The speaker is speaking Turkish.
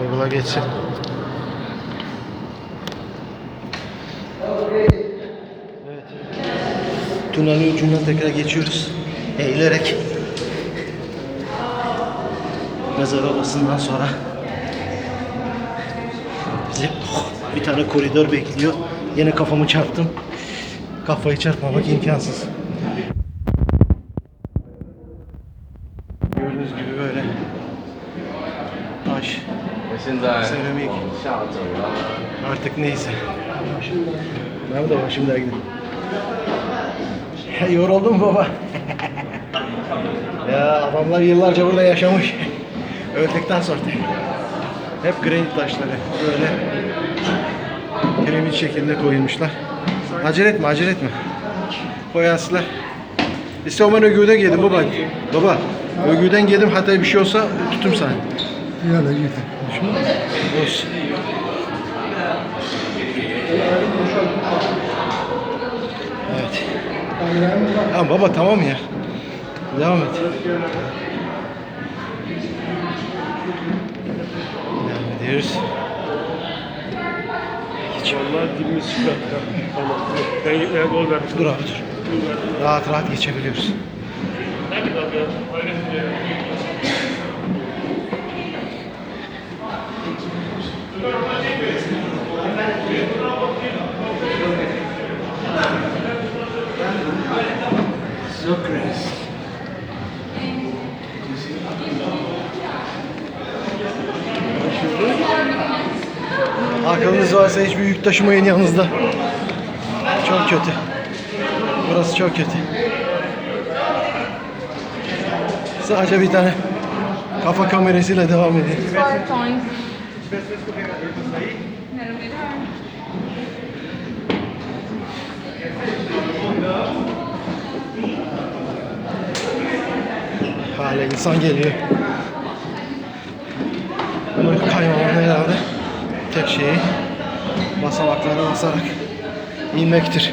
Google'a geçsin. Evet. Tünelin ucundan tekrar geçiyoruz. Eğilerek. Mezar odasından sonra bizi bir tane koridor bekliyor. Yine kafamı çarptım. Kafayı çarpmamak imkansız. Gördüğünüz gibi böyle taş, Söylemeye Artık neyse. Nerede o şimdi gidelim. Yoruldun mu baba? ya adamlar yıllarca burada yaşamış. Öldükten sonra. Hep granit taşları böyle piramit şeklinde koyulmuşlar. Acele etme, acele etme. Koyansılar. İşte o ben ögüden yedim baba. Baba, ögüden yedim hatta bir şey olsa tutum sana. Yana git. Olsun. Evet. Tamam baba tamam ya. Devam et. Devam ediyoruz. Vallahi dilimiz çıkarttı. Tamam. Ben ya gol verdim. Dur abi dur. Rahat rahat geçebiliyoruz. Socrates. Aklınız varsa hiçbir yük taşımayın yanınızda. Çok kötü. Burası çok kötü. Sadece bir tane kafa kamerasıyla devam Narinig. Hala insan geliyor. Bunu kaymamanın herhalde tek şeyi basamaklara basarak inmektir.